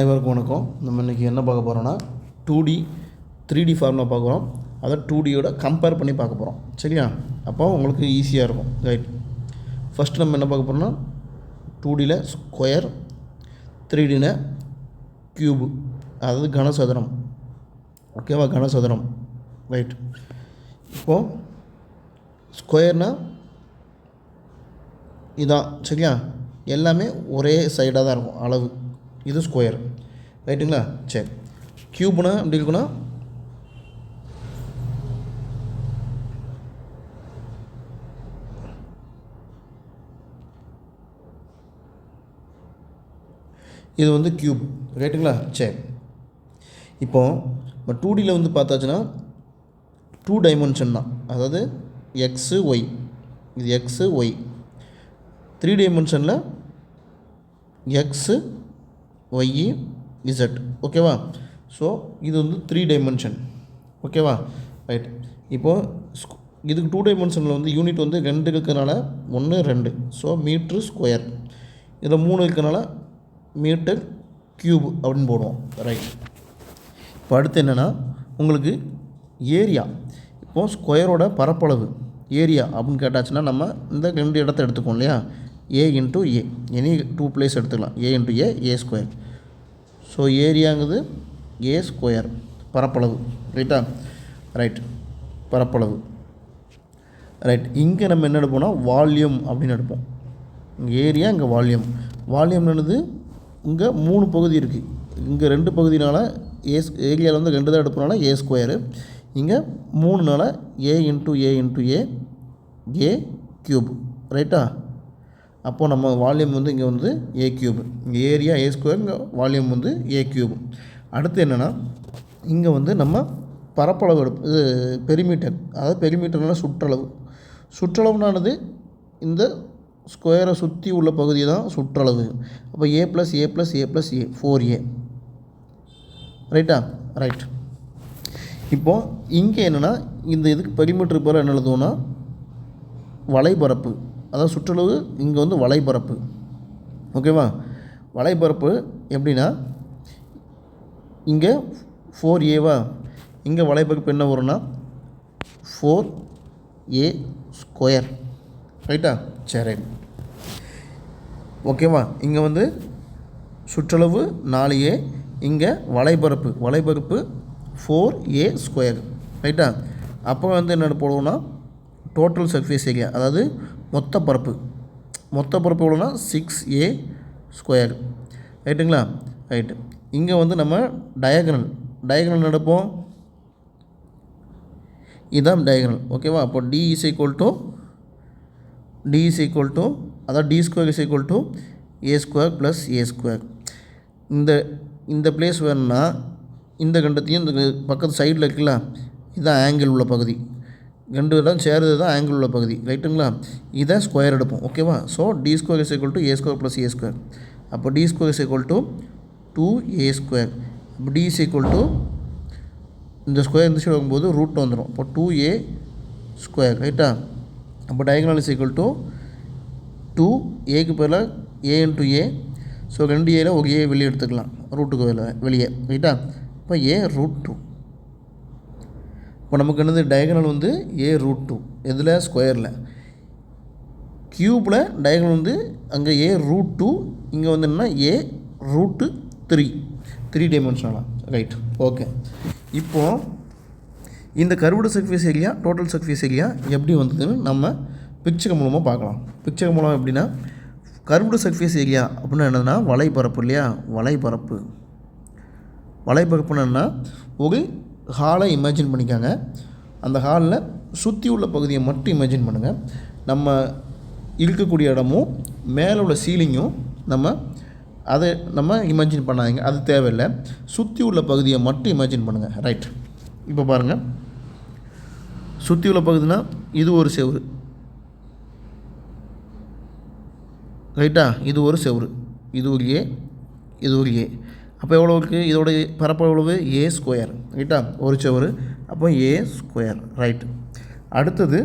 அனைவருக்கும் வணக்கம். நம்ம இன்றைக்கி என்ன பார்க்க போகிறோன்னா two D three D formula பார்க்குறோம் அதை டூ டியோட கம்பேர் பண்ணி பார்க்க போகிறோம் சரியா? அப்போ உங்களுக்கு ஈஸியாக இருக்கும். ரைட் ஃபஸ்ட்டு நம்ம என்ன பார்க்க போகிறோம்னா டூ டியில் ஸ்கொயர் த்ரீ டியில் க்யூபு அதாவது கனசதுரம். ஓகேவா கனசதுரம். ரைட் இப்போது ஸ்கொயர்னால் இதான். சரியா? எல்லாமே ஒரே சைடாக தான் இருக்கும். அளவு. இது ஸ்கொயர் ரைட்டுங்களா சரி. க்யூப்னா எப்படி இருக்குன்னா இது வந்து க்யூப் ரைட்டுங்களா சரி. இப்போ நம்ம டூ டியில் வந்து பார்த்தாச்சுன்னா டூ டைமென்ஷன் தான். அதாவது எக்ஸு ஒய் இது எக்ஸு ஒய் த்ரீ டைமென்ஷனில் எக்ஸு ஒய்இ இசட் ஓகேவா ஸோ இது வந்து த்ரீ டைமென்ஷன் ஓகேவா ரைட் இப்போது இதுக்கு டூ டைமென்ஷனில் வந்து யூனிட் வந்து ரெண்டு இருக்கிறனால ஒன்று ரெண்டு. ஸோ மீட்ரு ஸ்கொயர் இதில் மூணு இருக்கிறனால மீட்டர் க்யூப் அப்படின்னு போடுவோம். ரைட் இப்போ அடுத்து என்னென்னா உங்களுக்கு ஏரியா இப்போது ஸ்கொயரோட பரப்பளவு ஏரியா அப்படின்னு கேட்டாச்சுன்னா நம்ம இந்த ரெண்டு இடத்த எடுத்துக்கோம் இல்லையா? A into A any two place எடுத்துக்கலாம். A into A A square so ஏரியாங்கிறது A square பரப்பளவு. ரைட்டா ரைட் பரப்பளவு. ரைட் இங்கே நம்ம என்ன எடுப்போம்னா வால்யூம் அப்படின்னு எடுப்போம். இங்கே ஏரியா இங்கே வால்யூம் வால்யூம் என்னது? இங்கே மூணு பகுதி இருக்குது இங்கே ரெண்டு பகுதினால ஏ ஏரியாவில் வந்து ரெண்டு தான் எடுப்பனால ஏ ஸ்கொயரு இங்கே மூணுனால A into A into A A cube ரைட்டா அப்போது நம்ம வால்யூம் வந்து இங்கே வந்து ஏ கியூப் இங்கே ஏரியா ஏ ஸ்கொயர் இங்கே வால்யூம் வந்து ஏ க்யூப் அடுத்து என்னென்னா இங்கே வந்து நம்ம பரப்பளவு எடுப்பு இது பெரிமீட்டர் அதாவது பெரிமீட்டர்னால சுற்றளவு. சுற்றளவுனானது இந்த ஸ்கொயரை சுற்றி உள்ள பகுதி தான் சுற்றளவு. அப்போ A plus A plus A plus A four A ரைட்டா ரைட் இப்போது இங்கே என்னென்னா இந்த இதுக்கு பெரிமீட்டர் போல் என்ன எழுதுவோன்னா வலைபரப்பு அதாவது சுற்றளவு இங்கே வந்து வலைபரப்பு. ஓகேவா? வலைபரப்பு எப்படின்னா இங்கே ஃபோர் ஏவா இங்கே வலைபரப்பு என்ன வரும்னா ஃபோர் ஏ ஸ்கொயர் ரைட்டா சரி ஓகேவா? இங்கே வந்து சுற்றளவு நாலு ஏ இங்கே வலைபரப்பு. வலைபரப்பு ஃபோர் ஏ ஸ்கொயர் ரைட்டா அப்போ வந்து என்ன போடுவோம்னா டோட்டல் சர்ஃபேஸ் ஏரியா அதாவது மொத்த பரப்பு. மொத்த பரப்பு எவ்வளோனா சிக்ஸ் ஏ ஸ்கொயர் ரைட்டுங்களா ரைட்டு இங்கே வந்து நம்ம டயகனல் டயகனல் நடப்போம் இதுதான் டயகனல் ஓகேவா அப்போ D is equal to D is equal to அதாவது D square is equal to A square plus A square இந்த இந்த பிளேஸ் வேணும்னா இந்த கண்டத்தையும் இந்த பக்கத்து சைடில் இருக்குல்ல இதுதான் ஆங்கிள் உள்ள பகுதி. ரெண்டு இடம் சேருது தான் ஆங்கிள் உள்ள பகுதி. ரைட்டுங்களா இதை ஸ்கொயர் எடுப்போம். ஓகேவா so D square is equal to A square plus A square அப்போ D square is equal to two A square இப்போ டி இஸ் ஈக்குவல் டு இந்த ஸ்கொயர் இந்த சைடு வரும்போது ரூட் வந்துடும் அப்போ டூ ஏ ஸ்கொயர் ரைட்டா அப்போ diagonal is equal to two ஏக்கு பதிலாக ஏ இன்ட்டு ஏ ஸோ ரெண்டு ஏல ஒரு ஏ வெளியே எடுத்துக்கலாம். ரூட்டுக்கு வெளியே. வெளியே ரைட்டா இப்போ ஏ ரூட் டூ இப்போ நமக்கு என்னது? டயகனல் வந்து ஏ ரூட் டூ எதில்? ஸ்கொயரில் க்யூப்பில் டயகனல் வந்து அங்கே ஏ ரூட் டூ இங்கே வந்து என்னென்னா ஏ ரூட்டு த்ரீ த்ரீ டைமென்ஷனலாக ரைட் ஓகே இப்போது இந்த curved surface area total surface area எப்படி வந்ததுன்னு நம்ம பிக்சர் மூலமாக பார்க்கலாம். பிக்சர் மூலம் எப்படின்னா கருவுடு சர்ஃபேஸ் ஏரியா அப்படின்னா என்னதுன்னா வலைப்பரப்பு இல்லையா? வலைப்பரப்பு. வலைப்பரப்புன்னா என்ன? ஒரு ஹாலை இமேஜின் பண்ணிக்காங்க. அந்த ஹாலில் சுற்றி உள்ள பகுதியை மட்டும் இமேஜின் பண்ணுங்கள் நம்ம இருக்கக்கூடிய இடமும் மேலே உள்ள சீலிங்கும் நம்ம அதை நம்ம இமேஜின் பண்ணாதீங்க. அது தேவையில்லை. சுற்றி உள்ள பகுதியை மட்டும் இமேஜின் பண்ணுங்கள் ரைட் இப்போ பாருங்கள் சுற்றி உள்ள பகுதினா இது ஒரு செவுரு. ரைட்டா இது ஒரு செவுரு. இது ஒரு ஏ இது ஒரு ஏ அப்போ எவ்வளோவுக்கு? இதோட பரப்பளவு ஏ ஸ்கொயர் ரைட்டா ஒரு சவர். அப்போ ஏ ஸ்கொயர் ரைட் அடுத்தது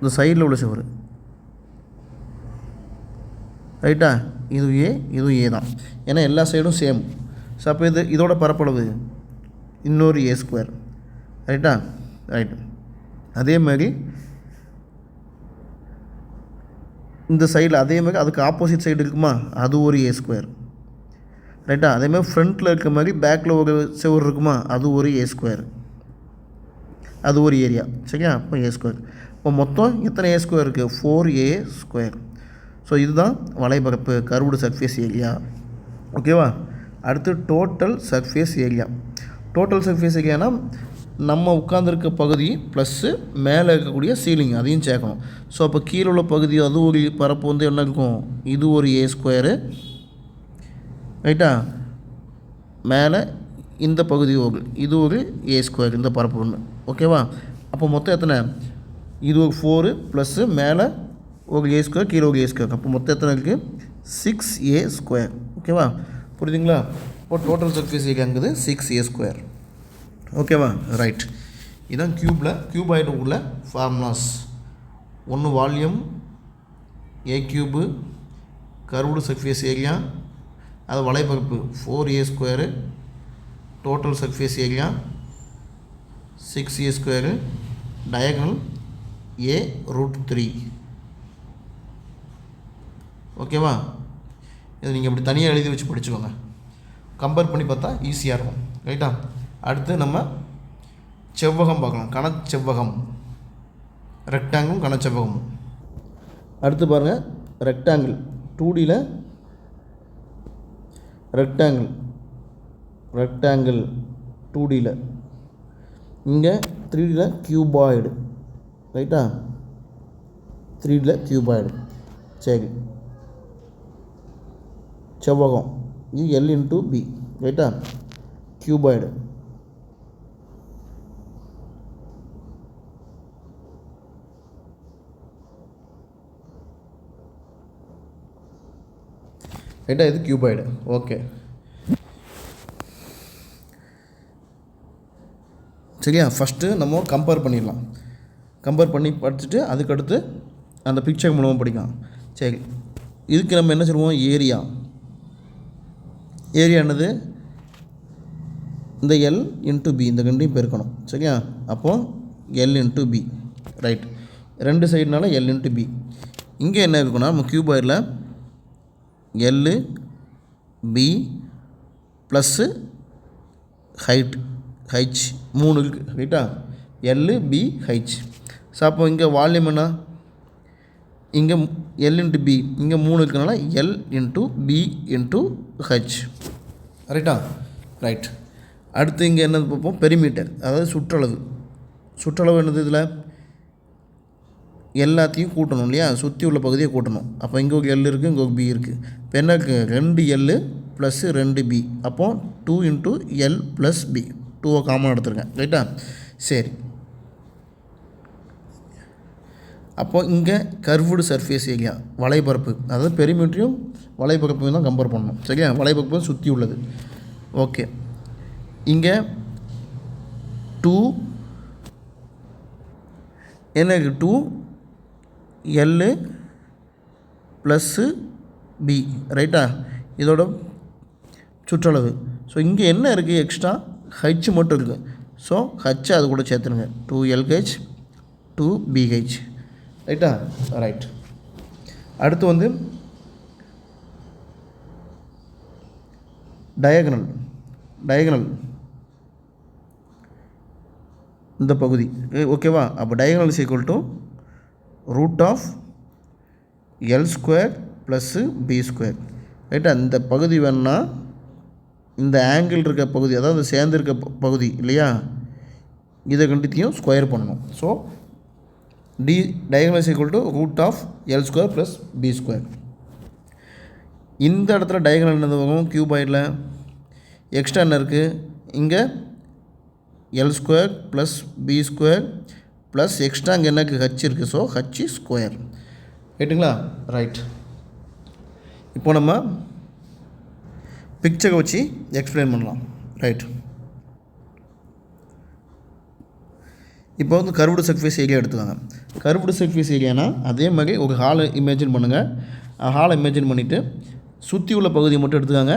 இந்த சைடில் உள்ள செவுரு. ரைட்டா இது ஏ இது ஏ தான். ஏன்னா எல்லா சைடும் சேம் ஸோ அப்போ இது இதோட பரப்பளவு இன்னொரு ஏ ஸ்கொயர் ரைட்டா ரைட் அதே மாதிரி இந்த சைடில் அதே மாதிரி அதுக்கு ஆப்போசிட் சைடு இருக்குமா? அது ஒரு ஏ ஸ்கொயர் ரைட்டா அதேமாதிரி ஃப்ரண்ட்டில் இருக்க மாதிரி பேக்கில் ஒரு செவர் இருக்குமா? அது ஒரு ஏ ஸ்கொயர் அது ஒரு ஏரியா சரியா? அப்போ ஏ ஸ்கொயர் இப்போ மொத்தம் எத்தனை ஏ ஸ்கொயர் இருக்குது ஃபோர் ஏ ஸ்கொயர் ஸோ இதுதான் வலைபரப்பு கருவுடு சர்ஃபேஸ் ஏரியா ஓகேவா அடுத்து total surface area total surface ஏரியானா நம்ம உட்காந்துருக்க பகுதி ப்ளஸ்ஸு மேலே இருக்கக்கூடிய சீலிங் அதையும் சேர்க்கணும். ஸோ அப்போ கீழே உள்ள பகுதி அது ஒரு பரப்பு வந்து என்ன இருக்கும்? இது ஒரு ஏ ஸ்கொயரு ரைட்டா மேலே இந்த பகுதி ஒரு இது ஒரு ஏ ஸ்கொயர் இந்த பரப்பு ஒன்று ஓகேவா அப்போ மொத்தம் எத்தனை? இது ஒரு ஃபோரு ப்ளஸ்ஸு மேலே ஒரு ஏ ஸ்கொயர் கீழே ஒரு ஏ ஸ்கொயர் அப்போ மொத்தம் எத்தனை இருக்குது சிக்ஸ் ஏ ஸ்கொயர் ஓகேவா புரியுதுங்களா? இப்போ டோட்டல் சர்ஃபேஸ் ஏரியாங்கிறது சிக்ஸ் ஏ ஸ்கொயர் ஓகேவா? ரைட் இதான் க்யூப்பில் க்யூபாய்டு உள்ள ஃபார்முலாஸ் ஒன்று volume A cube curved surface area அது வலைப்பரப்பு four A square total surface area six A square diagonal A root three ஓகேவா? இதை நீங்கள் இப்படி தனியாக எழுதி வச்சு படிச்சுக்கோங்க. கம்பேர் பண்ணி பார்த்தா ஈஸியாக இருக்கும். ரைட்டா அடுத்து நம்ம செவ்வகம் பார்க்கலாம். கனச்செவ்வகம். ரெக்டாங்கிளும் கனச்செவ்வகமும். அடுத்து பாருங்கள் ரெக்டாங்கிள் டூடியில் ரெக்டாங்கிள் ரெக்டாங்கிள் டூ டியில் இங்கே த்ரீடியில் க்யூபாய்டு ரைட்டா த்ரீடியில் க்யூபாய்டு சரி. செவ்வகம். இது எல் இன்ட்டு பி ரைட்டா க்யூபாய்டு ரைட்டாக இது கியூபாய்டு ஓகே சரியா? ஃபஸ்ட்டு நம்ம கம்பேர் பண்ணிடலாம். கம்பேர் பண்ணி படிச்சுட்டு அதுக்கடுத்து அந்த பிக்சர் மூலமாக படிக்கலாம். சரி. இதுக்கு நம்ம என்ன சொல்லுவோம்? ஏரியா ஏரியா என்னது? இந்த எல் இன்ட்டு பி இந்த ரெண்டையும் பெருக்கணும். சரியா? அப்போது எல் இன்ட்டு பி ரைட் ரெண்டு சைடுனால எல் இன்ட்டு பி இங்கே என்ன இருக்குன்னா நம்ம கியூபாயில் L B plus height H மூணு இருக்குது ரைட்டா எல்லு பி ஹைச் ஸோ அப்போ இங்கே வால்யூம் என்ன? இங்கே எல் இன்ட்டு பி இங்கே மூணு இருக்கனால L into B into H ரைட்டா ரைட் அடுத்து இங்கே என்னது பார்ப்போம்? பெரிமீட்டர் அதாவது சுற்றளவு. சுற்றளவு என்னது இதில்? எல்லாத்தையும் கூட்டணும் இல்லையா? சுற்றி உள்ள பகுதியை கூட்டணும். அப்போ இங்கே ஒரு எல் இருக்குது இங்கே ஒரு பி இருக்குது இப்போ என்ன ரெண்டு எல்லு ப்ளஸ்ஸு ரெண்டு பி அப்போது two into L plus B டூவை காமன் எடுத்துருக்கேன். ரைட்டா சரி. அப்போ இங்கே கர்வ்டு சர்ஃபேஸ் ஏரியா வலைபரப்பு அதாவது பெரிமீட்டரையும் வலைபரப்பையும் தான் கம்பேர் பண்ணணும். சரியா? வலைபரப்பு சுற்றி உள்ளது. ஓகே இங்கே டூ என்ன இருக்குது டூ எல்லு ப்ளஸ்ஸு பி ரைட்டா இதோட சுற்றளவு. ஸோ இங்கே என்ன இருக்குது எக்ஸ்ட்ரா ஹச் மட்டும் இருக்குது ஸோ ஹச் அது கூட சேர்த்துருங்க டூ எல்ஹெச் டூ பிஹெச் ரைட்டா ரைட் அடுத்து வந்து டயகனல் டயகனல் இந்த பகுதி. ஏ- ஓகேவா அப்போ diagonal is equal to root of L square plus B square ரைட்டா இந்த பகுதி வேணுன்னா இந்த ஆங்கிள் இருக்க பகுதி அதாவது சேர்ந்துருக்க பகுதி இல்லையா? இதை கண்டித்தையும் ஸ்கொயர் பண்ணணும். So D diagonal is equal to root of L square plus B square இந்த இடத்துல டயகனல் என்னது வரும்? கியூபாய்டில் எக்ஸ்ட்ரா என்ன இருக்குது இங்கே L square plus B square plus extra அங்கே என்ன ஹச் இருக்குது ஸோ ஹச் ஸ்கொயர் ரைட்டுங்களா ரைட் இப்போ நம்ம பிக்சரை வச்சு எக்ஸ்பிளைன் பண்ணலாம். ரைட் இப்போ வந்து கருவுடு சர்ஃபேஸ் ஏரியா எடுத்துக்காங்க. கருவுடு சர்ஃபேஸ் ஏரியானா அதே மாதிரி ஒரு ஹாலை இமேஜின் பண்ணுங்கள் ஹாலை இமேஜின் பண்ணிவிட்டு சுற்றி உள்ள பகுதியை மட்டும் எடுத்துக்காங்க.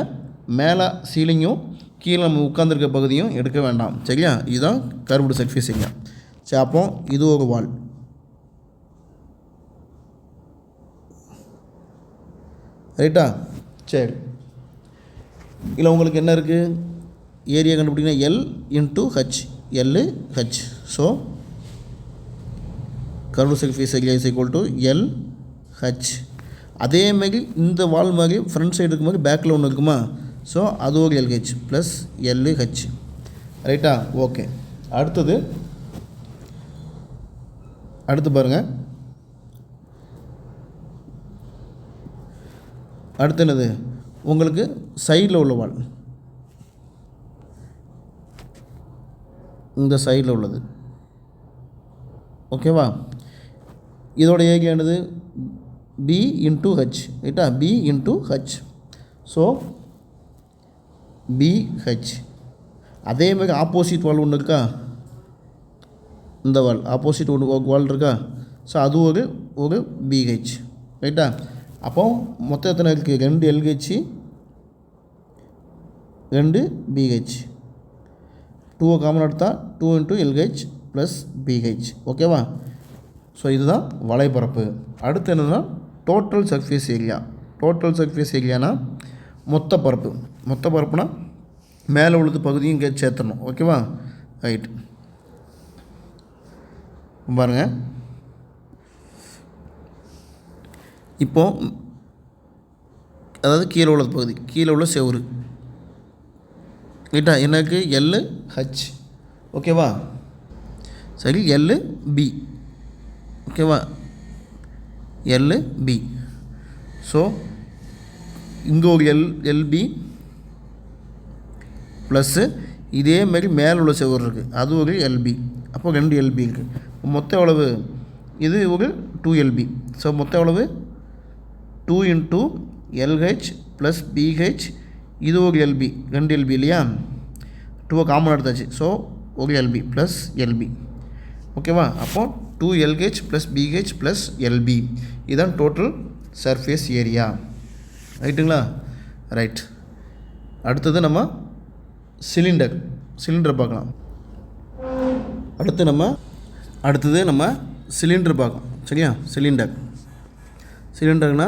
மேலே சீலிங்கும் கீழே நம்ம உட்காந்துருக்க பகுதியும் எடுக்க வேண்டாம். சரியா? இதுதான் கருவுடு சர்ஃபேஸ் ஏரியா சரி அப்போ இது ஒரு வால். ரைட்டா சரி. இதில் உங்களுக்கு என்ன இருக்குது ஏரியா கண்டுபிடிக்கணும். L into H L H so curved surface area is equal to L H அதே மாதிரி இந்த வால் மாதிரி ஃப்ரண்ட் சைடு இருக்கும் மாதிரி பேக்கில் ஒன்று இருக்குமா? ஸோ அது ஒரு எல்ஹெச் ப்ளஸ் எல் ஹச் ரைட்டா ஓகே அடுத்தது அடுத்து பாருங்கள் அடுத்து என்னது? உங்களுக்கு சைடில் உள்ள வால். இந்த சைடில் உள்ளது. ஓகேவா இதோட ஏரியா என்னது? பி இன்ட்டு ஹச் ரைட்டா? B into H so BH அதே மாதிரி ஆப்போசிட் வால் ஒன்று இருக்கா? இந்த வால் ஆப்போசிட் ஒன்று வால் இருக்கா? ஸோ அது ஒரு ஒரு பிஹெச் ரைட்டா அப்போ மொத்தம் எத்தனை இருக்குது ரெண்டு எல்ஹெச் ரெண்டு பிஹெச் டூவை காமன் எடுத்தால் two into LH plus BH ஓகேவா ஸோ இதுதான் வலைப்பரப்பு. அடுத்து என்னதுன்னா total surface area total surface ஏரியானா மொத்த பரப்பு. மொத்த பரப்புனா மேலே உள்ளது பகுதியும் இங்கே சேர்த்தணும் ஓகேவா ரைட் பாருங்கள் இப்போ அதாவது கீழே உள்ள பகுதி கீழே உள்ள செவரு ரைட்டா எனக்கு எல் ஹச் ஓகேவா சரி எல் பி ஓகேவா எல் பி ஸோ இங்கே ஒரு எல் எல்பி ப்ளஸ்ஸு இதே மாதிரி மேலே உள்ள செவர் இருக்குது அது ஒரு எல்பி அப்போ ரெண்டு எல்பி இருக்குது மொத்தம் எவ்வளவு? இது ஒரு டூ எல்பி ஸோ மொத்தம் எவ்வளவு? Two into LH plus BH இது ஒரு எல்பி ரெண்டு எல்பி இல்லையா? டூவை காமன் எடுத்தாச்சு. ஸோ ஒரு எல்பி ப்ளஸ் எல்பி ஓகேவா அப்போது two LH plus BH plus LB இதுதான் டோட்டல் சர்ஃபேஸ் ஏரியா ரைட்டுங்களா ரைட் அடுத்தது நம்ம சிலிண்டர் சிலிண்டர் பார்க்கலாம். அடுத்து நம்ம அடுத்தது நம்ம சிலிண்டர் பார்க்கணும். சரியா? சிலிண்டர். சிலிண்டர்னா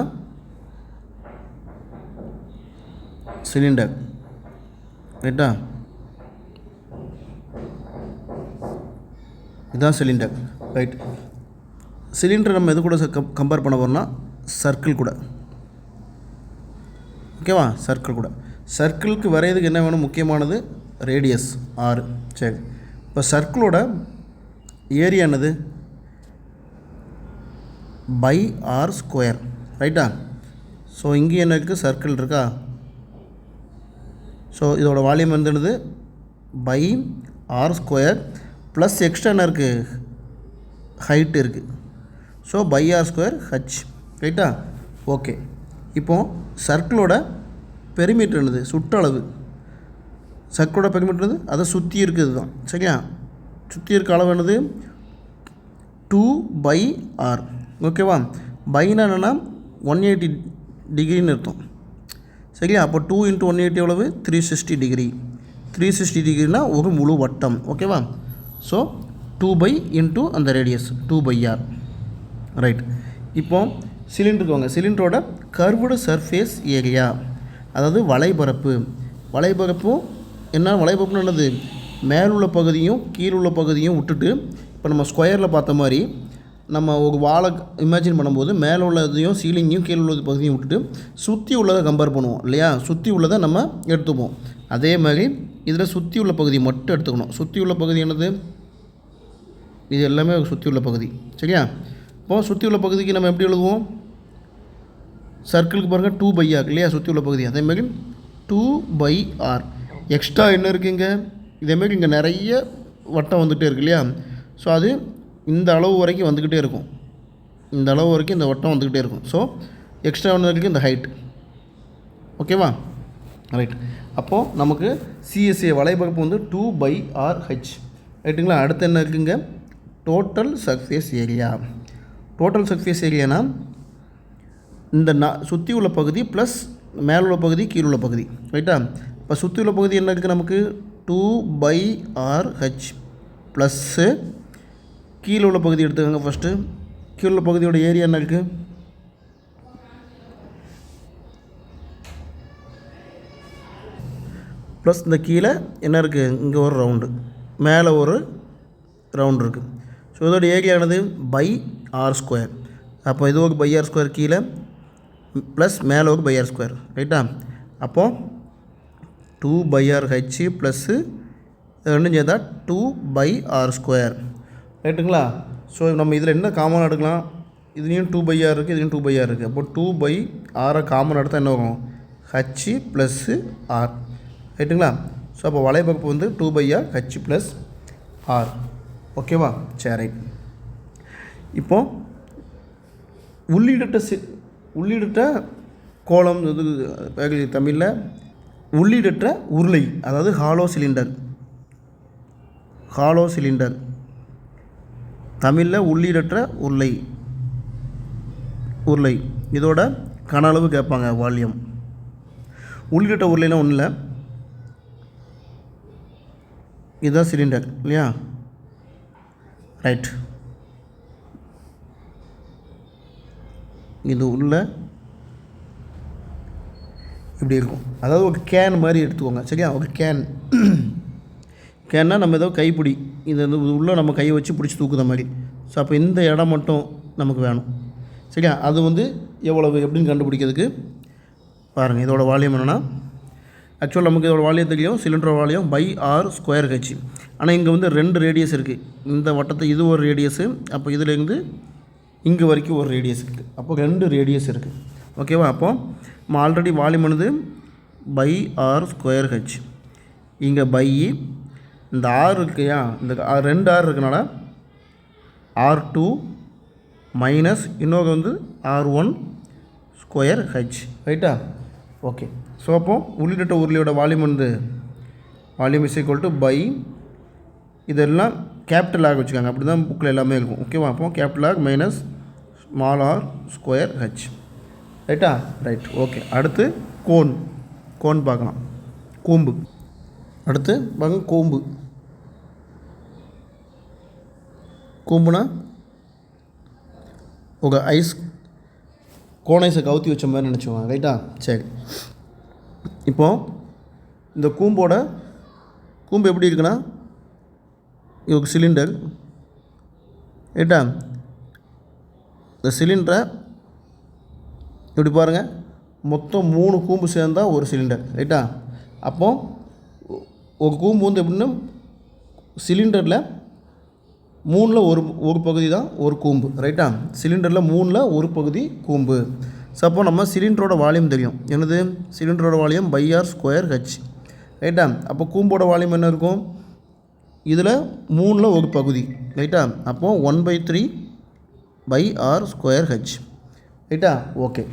சிலிண்டர். ரைட்டா? இதுதான் சிலிண்டர். ரைட். சிலிண்டர் நம்ம எது கூட கம்பேர் பண்ண போகிறோம்னா சர்க்கிள் கூட. ஓகேவா சர்க்கிள் கூட. சர்க்கிளுக்கு வரையதுக்கு என்ன வேணும்? முக்கியமானது ரேடியஸ் ஆறு சரி. இப்போ சர்க்கிளோட ஏரியா என்னது? பை ஆர் ஸ்கொயர் ரைட்டா ஸோ இங்கே என்ன இருக்குது சர்க்கிள் இருக்கா? ஸோ இதோட வால்யூம் வந்து என்னது? Pi R square plus extra என்ன இருக்குது ஹைட் இருக்குது so pi R square H ரைட்டா ஓகே இப்போது சர்க்கிளோட பெருமீட்டர் என்னது? சுற்றளவு. சர்க்கிளோட பெருமீட்டர் என்னது? அதை சுற்றி இருக்குது தான். சரியா சுற்றி இருக்க அளவு என்னது? டூ பை ஆர் ஓகேவா? பைனா என்னென்னா ஒன் எயிட்டி டிகிரின்னு அர்த்தம். சரியா? அப்போ டூ இன்ட்டு ஒன் எயிட்டி எவ்வளவு? Three sixty degree three sixty டிகிரினா ஒரு முழு வட்டம். ஓகேவா? ஸோ டூ பை இன்ட்டு அந்த radius two pi R right இப்போ சிலிண்டருக்கு வாங்க. சிலிண்டரோட கர்வுடு சர்ஃபேஸ் ஏரியா அதாவது வலைபரப்பு வலைபரப்பும் என்ன வலைபரப்புன்னு என்னது? மேலுள்ள பகுதியும் கீழுள்ள பகுதியும் விட்டுட்டு இப்போ நம்ம ஸ்கொயரில் பார்த்த மாதிரி நம்ம ஒரு வாழை இமேஜின் பண்ணும்போது மேலே உள்ளதையும் சீலிங்கையும் கீழே உள்ளது பகுதியும் விட்டுட்டு சுற்றி உள்ளதை கம்பேர் பண்ணுவோம் இல்லையா? சுற்றி உள்ளதை நம்ம எடுத்துப்போம். அதே மாதிரி இதில் சுற்றி உள்ள பகுதி மட்டும் எடுத்துக்கணும். சுற்றி உள்ள பகுதி என்னது? இது எல்லாமே சுற்றி உள்ள பகுதி சரியா? இப்போது சுற்றி உள்ள பகுதிக்கு நம்ம எப்படி எழுதுவோம்? சர்க்கிளுக்கு பாருங்கள் டூ பை ஆர் இல்லையா? சுற்றி உள்ள பகுதி. அதேமாதிரி டூ பை ஆர் எக்ஸ்ட்ரா என்ன இருக்குங்க இதேமாரி இங்கே நிறைய வட்டம் வந்துகிட்டே இருக்கு இல்லையா? ஸோ அது இந்த அளவு வரைக்கும் வந்துக்கிட்டே இருக்கும். இந்த அளவு வரைக்கும் இந்த வட்டம் வந்துக்கிட்டே இருக்கும். ஸோ எக்ஸ்ட்ரா ஒன்று இருக்குது இந்த ஹைட் ஓகேவா ரைட் அப்போது நமக்கு சிஎஸ்ஏ வலைபரப்பு வந்து டூ பை ஆர் ஹெச் ரைட்டுங்களா அடுத்து என்ன இருக்குங்க? Total surface area total surface ஏரியானா இந்த நா சுற்றி உள்ள பகுதி ப்ளஸ் மேலே உள்ள பகுதி கீழே உள்ள பகுதி. ரைட்டா இப்போ சுற்றி உள்ள பகுதி என்ன இருக்குது நமக்கு? Two pi R H plus கீழே உள்ள பகுதி எடுத்துக்கோங்க ஃபஸ்ட்டு கீழே உள்ள பகுதியோட ஏரியா என்ன இருக்குது ப்ளஸ் இந்த கீழே என்ன இருக்குது இங்கே ஒரு ரவுண்டு மேலே ஒரு ரவுண்டு இருக்குது ஸோ இதோட ஏரியானது பை ஆர் ஸ்கொயர் அப்போ இது ஒரு பை ஆர் ஸ்கொயர் கீழே ப்ளஸ் மேலே ஒரு பை ஆர் ஸ்கொயர் ரைட்டா அப்போது two pi R H plus ரெண்டும் சேர்த்தா டூ பை ஆர் ஸ்கொயர் ரைட்டுங்களா ஸோ நம்ம இதில் என்ன காமன் எடுக்கலாம்? இதுலேயும் டூ பை ஆர் இருக்குது இதுலேயும் டூ பை ஆர் இருக்குது அப்போ டூ பை ஆரை காமன் எடுத்தால் என்ன வரும்? ஹச்சு ப்ளஸ்ஸு ஆர் ரைட்டுங்களா ஸோ அப்போ வலைபரப்பு வந்து two pi R H plus R ஓகேவா சரி ரைட் இப்போது உள்ளிடட்ட சி உள்ளிடட்ட கோலம் இது தமிழில் உள்ளீடற்ற உருளை அதாவது ஹாலோ சிலிண்டர் ஹாலோ சிலிண்டர் தமிழில் உள்ளீடற்ற உருளை. உருளை. இதோட கன அளவு கேட்பாங்க வால்யூம் உள்ளிட்ட உருளைனா ஒன்றும் இல்லை. இதுதான் சிலிண்டர் இல்லையா? ரைட் இது உள்ள இப்படி இருக்கும். அதாவது ஒரு கேன் மாதிரி எடுத்துக்கோங்க. சரியா? ஒரு கேன் கேன்னா நம்ம ஏதோ கைப்பிடி. இது வந்து உள்ளே நம்ம கையை வச்சு பிடிச்சி தூக்குற மாதிரி. ஸோ அப்போ இந்த இடம் மட்டும் நமக்கு வேணும். சரியா? அது வந்து எவ்வளவு? எப்படின்னு கண்டுபிடிக்கிறதுக்கு பாருங்கள் இதோட வால்யூம் என்னென்னா ஆக்சுவலாக நமக்கு இதோட வால்யூம் தெரியும். Cylinder volume pi R square H ஆனால் இங்கே வந்து ரெண்டு ரேடியஸ் இருக்குது இந்த வட்டத்தை இது ஒரு ரேடியஸு அப்போ இதுலேருந்து இங்கே வரைக்கும் ஒரு ரேடியஸ் இருக்குது அப்போ ரெண்டு ரேடியஸ் இருக்குது ஓகேவா அப்போது ஆல்ரெடி வால்யூம் என்னது பை ஆர் ஸ்கொயர் ஹெச் இங்கே பை இந்த ஆர் இருக்குயா இந்த ரெண்டு ஆர் இருக்கனால ஆர் டூ மைனஸ் இன்னொரு வந்து ஆர் ஒன் ஸ்கொயர் ஹெச் ரைட்டா ஓகே ஸோ அப்போ உள்ளிட்ட உருளையோட வால்யூம் வந்து volume is equal to pi இதெல்லாம் கேபிட்டல் ஆக வச்சுக்காங்க. அப்படி தான் புக்கில் எல்லாமே இருக்கும். ஓகேவா அப்போ கேபிட்டல் ஆக் minus small R square H ரைட்டா ரைட் ஓகே அடுத்து கோன். கோன் பார்க்கலாம். கூம்பு. அடுத்து பாருங்க கூம்பு. கூம்புனா? ஓகே ஐஸ் கோன் ஐஸை கவுத்தி வச்ச மாதிரி நினச்சிக்கோங்க. ரைட்டா சரி. இப்போ இந்த கூம்போட கூம்பு எப்படி இருக்குன்னா? இது ஒரு சிலிண்டர் ரைட்டா இந்த சிலிண்டரை இப்படி பாருங்கள் மொத்தம் மூணு கூம்பு சேர்ந்தா ஒரு சிலிண்டர் ரைட்டா அப்போ ஒரு கூம்பு வந்து எப்படின்னா சிலிண்டரில் மூணில் ஒரு ஒரு பகுதி தான் ஒரு கூம்பு ரைட்டா சிலிண்டரில் மூணில் ஒரு பகுதி கூம்பு. ஸோ அப்போ நம்ம சிலிண்டரோட வால்யூம் தெரியும். என்னது? சிலிண்டரோட volume pi R square H ரைட்டா அப்போ கூம்போட வால்யூம் என்ன இருக்கும்? இதில் மூணில் ஒரு பகுதி ரைட்டா அப்போது one by three pi R square H ரைட்டா ஓகே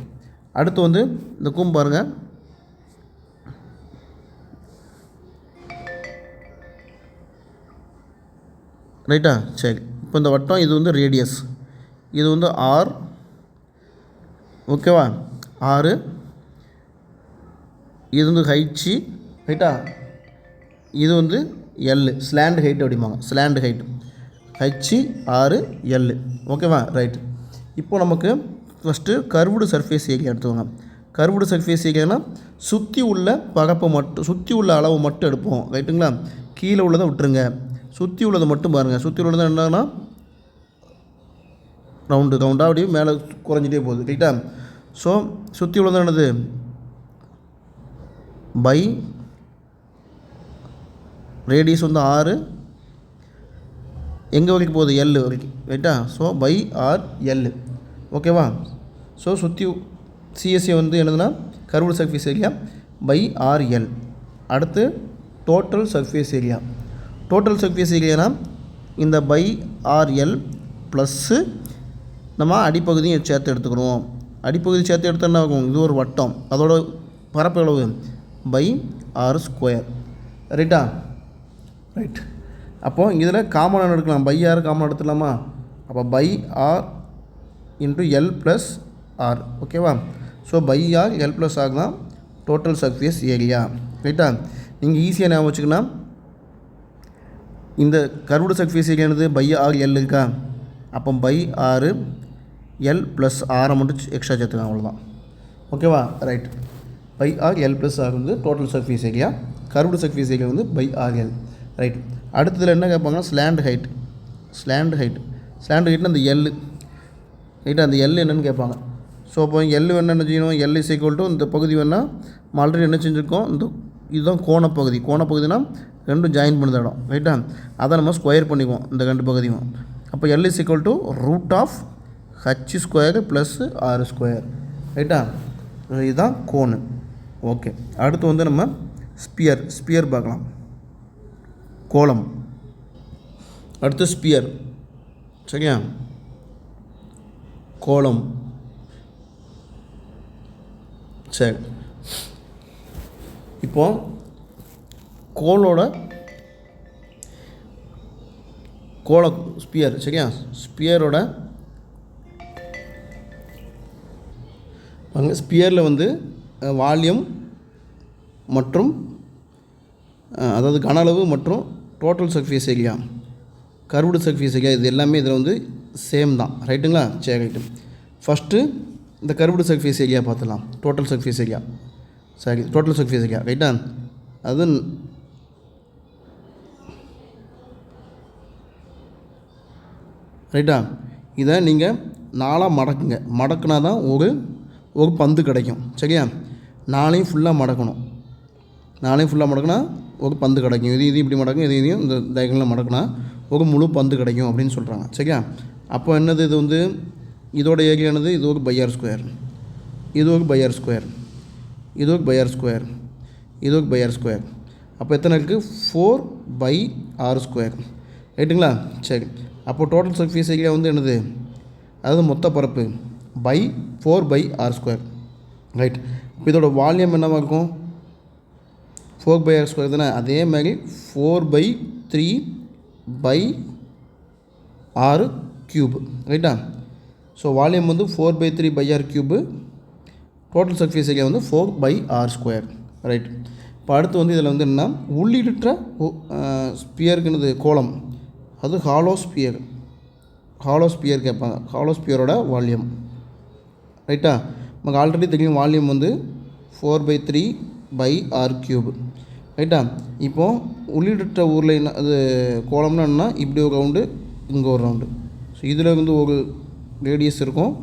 அடுத்து வந்து இந்த கூம்பு பாருங்கள் ரைட்டா? சரி. இப்போ இந்த வட்டம் இது வந்து ரேடியஸ் இது வந்து ஆர் ஓகேவா? ஆறு இது வந்து ஹைச்சி ரைட்டா? இது வந்து எல் ஸ்லாண்டு ஹைட் அப்படிம்பாங்க. ஸ்லாண்டு ஹைட் ஹெச்சு ஆறு எல் ஓகேவா? ரைட் இப்போ நமக்கு ஃபஸ்ட்டு கர்வ்டு சர்ஃபேஸ் ஏரியா எடுத்துவாங்க கர்வ்டு சர்ஃபேஸ் ஏரியானா சுற்றி உள்ள பகப்பை மட்டும் சுற்றி உள்ள அளவு மட்டும் எடுப்போம். ரைட்டுங்களா கீழே உள்ளதை விட்டுருங்க. சுற்றி உள்ளதை மட்டும் பாருங்கள் சுற்றி உள்ளது என்னன்னா ரவுண்டு ரவுண்டாக அப்படியே மேலே குறைஞ்சிட்டே போகுது. ரைட்டா ஸோ சுற்றி உள்ளது என்னது? பை ரேடியஸ் வந்து ஆறு எங்கே வரைக்கும் போகுது? எல் வரைக்கும். ரைட்டா ஸோ பை ஆர் எல் ஓகேவா? ஸோ சுற்றி சிஎஸ்சி வந்து என்னதுன்னா curved surface area pi RL அடுத்து total surface area total surface ஏரியானா இந்த பை ஆர்எல் ப்ளஸ்ஸு நம்ம அடிப்பகுதியும் சேர்த்து எடுத்துக்கிறோம். அடிப்பகுதி சேர்த்து எடுத்தா என்ன ஆகும்? இது ஒரு வட்டம். அதோட பரப்பு எவ்வளவு? பை ஆர் ஸ்கொயர் ரைட்டா ரைட் அப்போது இதில் காமன் எடுக்கலாம். பை ஆர் காமன் எடுத்துடலாமா? அப்போ pi R into L plus R ஓகேவா so pi R L plus R தான் டோட்டல் சர்ஃபேஸ் ஏரியா ரைட்டா நீங்கள் ஈஸியாக ஞாபகம் வச்சுக்கணும் இந்த கருவுட சர்ஃபேஸ் ஏரியானது பை ஆர் எல் இருக்கா? அப்போ பை ஆறு எல் ப்ளஸ் ஆரை மட்டும் எக்ஸ்ட்ரா சேர்த்துக்கலாம். அவ்வளோதான் ஓகேவா right pi R L plus R வந்து total surface area curved surface area வந்து பை ஆர் எல் ரைட் அடுத்ததில் என்ன கேட்பாங்கன்னா slant height slant height slant ஹைட்னா அந்த எல் ரைட்டாக அந்த எல் என்னென்னு கேட்பாங்க. ஸோ அப்போ எல் என்னென்ன செய்யணும்? எல் இஸ் ஈக்குவல் டு இந்த பகுதி வேணால் நம்ம ஆல்ரெடி என்ன செஞ்சுருக்கோம்? இந்த இதுதான் கோணப்பகுதி. கோணப்பகுதினா ரெண்டும் ஜாயின் பண்ணுற இடம். ரைட்டா அதை நம்ம ஸ்கொயர் பண்ணிக்குவோம் இந்த ரெண்டு பகுதியும். அப்போ L is equal to root of H square plus R square ரைட்டா இதுதான் கோணு. ஓகே அடுத்து வந்து நம்ம ஸ்பியர் ஸ்பியர் பார்க்கலாம். கோலம் அடுத்து ஸ்பியர் சரியா? கோலம். சரி. இப்போ கோலோட கோல ஸ்பியர் சரியா? ஸ்பியரோட அங்கே ஸ்பியரில் வந்து வால்யூம் மற்றும் அதாவது கன அளவு மற்றும் total surface area curved surface area இது எல்லாமே இதில் வந்து சேம் தான். ரைட்டுங்களா சரி ரைட்டு ஃபஸ்ட்டு இந்த கர்வ்டு சர்ஃபேஸ் ஏரியா பார்த்துலாம் total surface area sorry total surface area ரைட்டா அது ரைட்டா இதை நீங்கள் நாலாக மடக்குங்க. மடக்குனா தான் ஒரு ஒரு பந்து கிடைக்கும். சரியா? நாளையும் ஃபுல்லாக மடக்கணும். நாளையும் ஃபுல்லாக மடக்குனா ஒரு பந்து கிடைக்கும். இது இது இப்படி மடக்கும் இது இதையும் இந்த டயகனில் மடக்குனா ஒரு முழு பந்து கிடைக்கும் அப்படின்னு சொல்கிறாங்க சரியா? அப்போ என்னது இது வந்து? இதோட ஏரியானது இது ஒரு பையார் ஸ்கொயர் இது ஒரு பையார் ஸ்கொயர் இது ஒரு பையார் ஸ்கொயர் இது ஒரு பையார் ஸ்கொயர் அப்போ எத்தனை இருக்குது ஃபோர் பை ஆறு ஸ்கொயர் ரைட்டுங்களா சரி. அப்போ டோட்டல் சர்ஃபீஸ் ஏரியா வந்து என்னது? அதாவது மொத்த பரப்பு pi four pi R square right இப்போ இதோட வால்யூம் என்னவாக இருக்கும்? ஃபோர் பை ஆர் ஸ்கொயர் தானே? அதே மாதிரி ஃபோர் பை த்ரீ பை ஆறு க்யூப் ரைட்டா ஸோ வால்யூம் வந்து four by three pi R cube total surface area வந்து four pi R square right இப்போ அடுத்து வந்து இதில் வந்து என்ன உள்ளிடுற ஸ்பியருக்குனது கோலம் அது ஹாலோ ஸ்பியர் ஹாலோ ஸ்பியர் கேட்பாங்க ஹாலோ ஸ்பியரோட வால்யூம் ரைட்டா நமக்கு ஆல்ரெடி தெரியும் வால்யூம் வந்து four by three pi R cube ரைட்டா இப்போது உள்ளிட்ட ஊரில் என்ன அது கோலம்னா என்ன இப்படி ஒரு ரவுண்டு இங்கே ஒரு ரவுண்டு ஸோ இதில் வந்து ஒரு ரேடியஸ் இருக்கும்.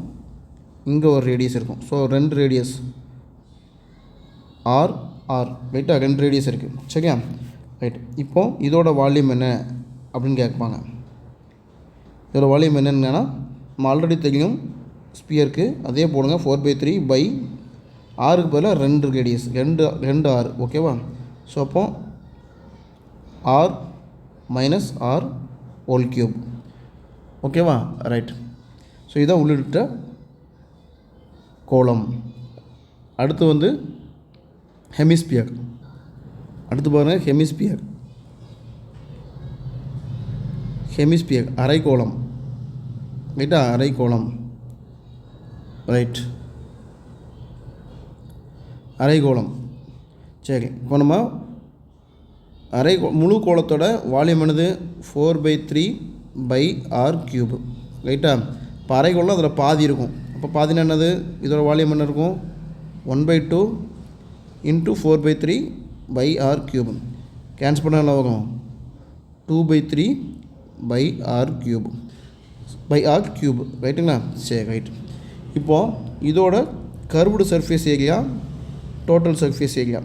இங்கே ஒரு ரேடியஸ் இருக்கும். ஸோ ரெண்டு ரேடியஸ் ஆர் ஆர் ரைட்டாக ரெண்டு ரேடியஸ் இருக்குது சரியா? ரைட் இப்போது இதோட வால்யூம் என்ன? அப்படின்னு கேட்பாங்க. இதோட வால்யூம் என்னென்னா நம்ம ஆல்ரெடி தெரியும் ஸ்பியருக்கு அதே போடுங்க ஃபோர் பை த்ரீ பை ஆறுக்கு பதிலாக ரெண்டு ரேடியஸ் ரெண்டு ரெண்டு ஆறு ஓகேவா ஸோ அப்போ R minus R whole cube ஓகேவா? ரைட் ஸோ இதான் உள்ளிட்ட கோலம் அடுத்து வந்து ஹெமிஸ்பியர் அடுத்து பாருங்கள் ஹெமிஸ்பியர் ஹெமிஸ்பியர் அரைக்கோளம். ரைட்டா அரைக்கோளம். ரைட் அரைக்கோளம். சரி இப்போ நம்ம அரை கோ- முழு கோலத்தோட வால்யூம் என்னது? Four by three pi R cube ரைட்டா இப்போ அதில் பாதி இருக்கும். அப்போ பாதினா என்னது? இதோட வால்யூம் என்ன இருக்கும்? One by two into four by three pi r cube cancel பண்ணால் என்ன ஆகும்? Two by three pi r cube pi r cube ரைட்டுங்களா சரி ரைட் இப்போது இதோட curved surface area total surface area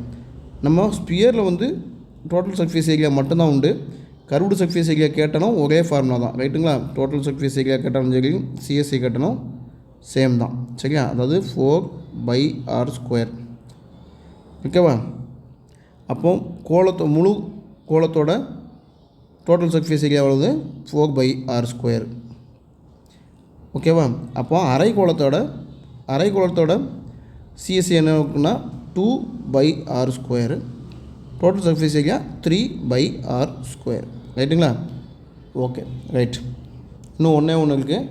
நம்ம ஸ்பியரில் வந்து டோட்டல் சர்ஃபேஸ் ஏரியா மட்டும்தான் உண்டு. கர்வ்டு சர்ஃபேஸ் ஏரியா கேட்டனும் ஒரே ஃபார்முலா தான். ரைட்டுங்களா டோட்டல் சர்ஃபேஸ் ஏரியா கேட்டாலும் சரி சிஎஸ்சி கேட்டனும் சேம் தான். சரியா? அதாவது ஃபோர் பை ஆர் ஸ்கொயர் ஓகேவா? அப்போ கோலத்தோ முழு கோலத்தோட டோட்டல் சர்ஃபேஸ் ஏரியா எவ்வளவு ஃபோர் பை ஆர் ஸ்கொயர் ஓகேவா? அப்போ அரை கோலத்தோட சிஎஸ்சி என்ன இருக்குன்னா two pi r square total surface area three pi r square ரைட்டுங்களா ஓகே ரைட் இன்னும் ஒன்றே ஒன்று இருக்குது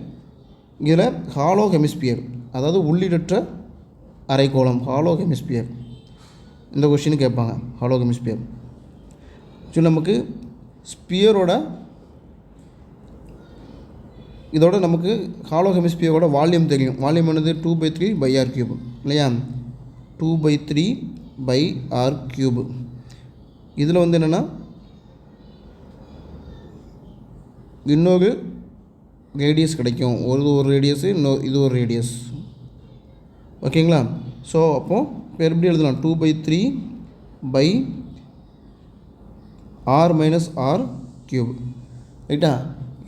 இதில் ஹாலோ ஹெமிஸ்பியர் அதாவது உள்ளிடற்ற அரைக்கோளம் ஹாலோ ஹெமிஸ்பியர் இந்த கொஷின் கேட்பாங்க ஹாலோ ஹெமிஸ்பியர் ஸோ நமக்கு ஸ்பியரோட இதோட நமக்கு ஹாலோ ஹெமிஸ்பியரோட வால்யூம் தெரியும். வால்யூம் என்னது? Two by three pi r cube இல்லையா? Two by three pi r cube இதில் வந்து என்னென்னா இன்னொரு ரேடியஸ் கிடைக்கும். ஒரு ஒரு ரேடியஸு இன்னொரு இது ஒரு ரேடியஸ் ஓகேங்களா? ஸோ அப்போது இப்போ எப்படி எழுதலாம்? Two by three pi r minus r cube ரைட்டா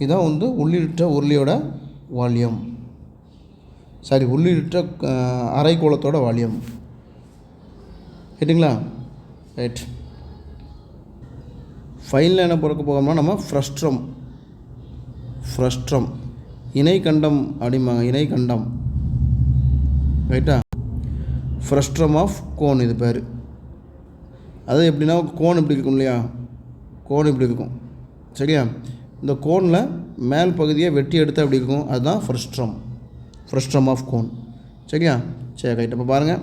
இதான் வந்து உள்ளிட்ட உருளியோட வால்யூம் சாரி உள்ளிட்ட அரைக்கோளத்தோட வால்யூம் ரைட்டுங்களா ரைட் ஃபைனில் என்ன பொறுக்க போகணும்னா நம்ம ஃப்ரஸ்ட்ரம் ஃப்ரஸ்ட்ரம் இணைக்கண்டம் அப்படிம்பாங்க இணைக்கண்டம் ரைட்டா ஃப்ரஸ்ட்ரம் ஆஃப் கோன் இது பேர். அது எப்படின்னா கோன் இப்படி இருக்கும் இல்லையா? கோன் இப்படி இருக்கும்? சரியா? இந்த கோனில் மேல் பகுதியை வெட்டி எடுத்து அப்படி இருக்கும்? அதுதான் ஃப்ரஸ்ட்ரம் ஃப்ரஸ்ட்ரம் ஆஃப் கோன் சரியா? சரி ரைட் இப்போ பாருங்கள்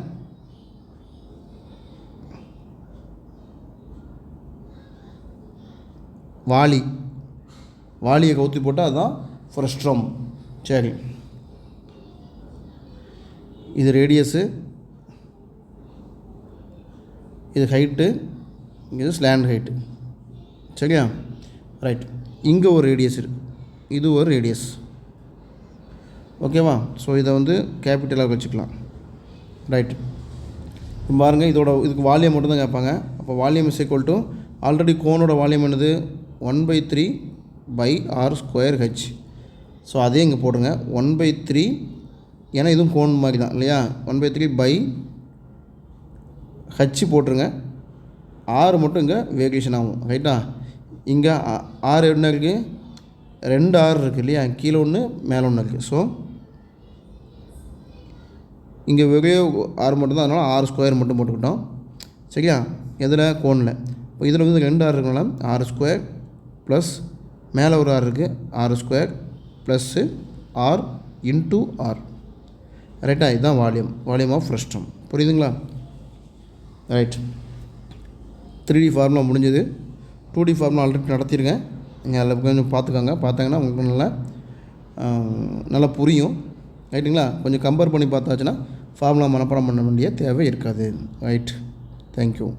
வாளி வாளியை கவுத்தி போட்டால் அதுதான் ஃப்ரெஸ்ட்ரம் சரி. இது ரேடியஸு இது ஹைட்டு இது ஸ்லாண்ட் ஹைட்டு சரியா? ரைட் இங்கே ஒரு ரேடியஸ் இருக்குது இது ஒரு ரேடியஸ் ஓகேவா? ஸோ இதை வந்து கேபிட்டலாக வச்சுக்கலாம். ரைட் இப்போ பாருங்கள் இதோட இதுக்கு வால்யூம் மட்டும்தான் கேட்பாங்க. அப்போ volume is equal to already கோனோட volume என்னது? One by three pi r square h so அதே இங்கே போடுங்க. ஒன் பை த்ரீ ஏன்னா இதுவும் கோன் மாதிரி தான் இல்லையா? One by three pi h போட்டுருங்க. ஆறு மட்டும் இங்கே வேரியேஷன் ஆகும் ரைட்டா இங்கே ஆ- ஆறு என்ன இருக்குது ரெண்டு ஆறு இருக்குது இல்லையா? கீழே ஒன்று மேலே ஒன்று இருக்குது ஸோ இங்கே வெறும் ஆறு மட்டும் தான் அதனால் ஆறு ஸ்கொயர் மட்டும் போட்டுக்கிட்டோம். சரியா? எதில்? கோனில் இப்போ இதில் வந்து ரெண்டு ஆறு இருக்கனால ஆறு ஸ்கொயர் ப்ளஸ் மேலே ஒரு ஆறு இருக்குது r square plus r into r ரைட்டா இதுதான் வால்யூம் வால்யூம் ஆஃப் ஃப்ரஸ்டம் புரியுதுங்களா? ரைட் த்ரீ டி ஃபார்முலா முடிஞ்சது. டூ டி ஃபார்முலா ஆல்ரெடி நடத்தியிருக்கேன் நீங்கள் அதில் கொஞ்சம் பார்த்துக்கோங்க. பார்த்தாங்கன்னா உங்களுக்கு நல்லா நல்லா புரியும். ரைட்டுங்களா கொஞ்சம் கம்பேர் பண்ணி பார்த்தாச்சுன்னா ஃபார்முலா மனப்பாடம் பண்ண வேண்டிய தேவை இருக்காது. Right thank you